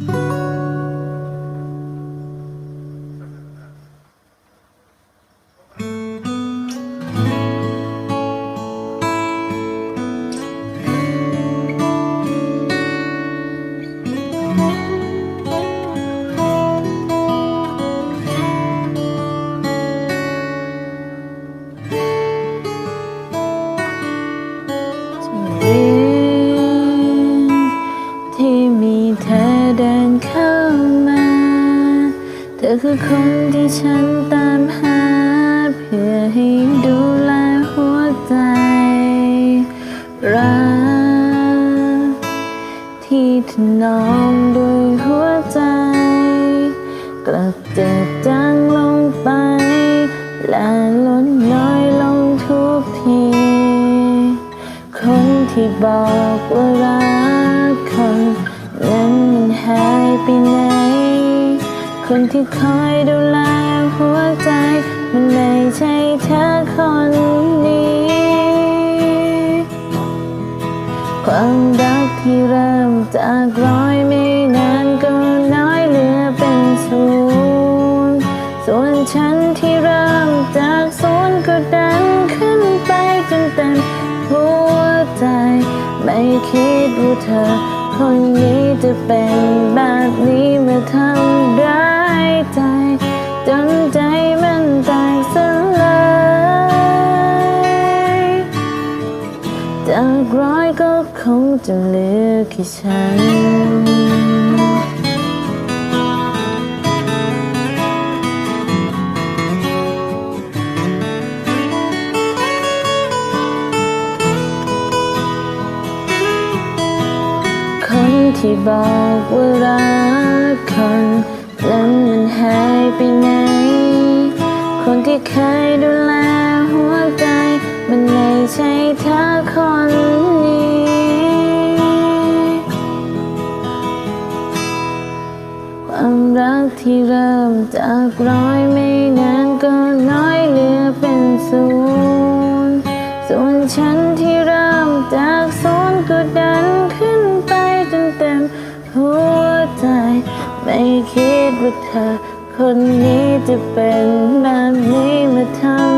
ที่ คือคนที่ฉันตามหา เพื่อให้ดูแลหัวใจ รัก ที่ถนอมด้วยหัวใจ กลับเจ็บจางลงไป และลดน้อยลงทุกที คนที่บอกว่ารัก คนที่คอยดูแลหัวใจ มันไม่ใช่เธอคนนี้ ความรักที่เริ่มจากร้อยไม่นานก็น้อยเหลือเป็นศูนย์ส่วนฉันที่เริ่มจากศูนย์ก็ดันขึ้นไปจนเต็มหัวใจ ไม่คิดว่าเธอคนนี้จะเป็นแบบ จากร้อยก็คงจะเหลือแค่ฉัน คนที่บอกว่ารักคนนั้นมันหายไปไหน คนที่เคยดูแลหัว ที่เริ่มจากร้อยไม่นานก็น้อยเหลือเป็นศูนย์ส่วนฉันที่เริ่มจากศูนย์ก็ดันขึ้นไปจนเต็มหัวใจ ไม่คิดว่าเธอ คนนี้จะเป็นแบบนี้มาทำ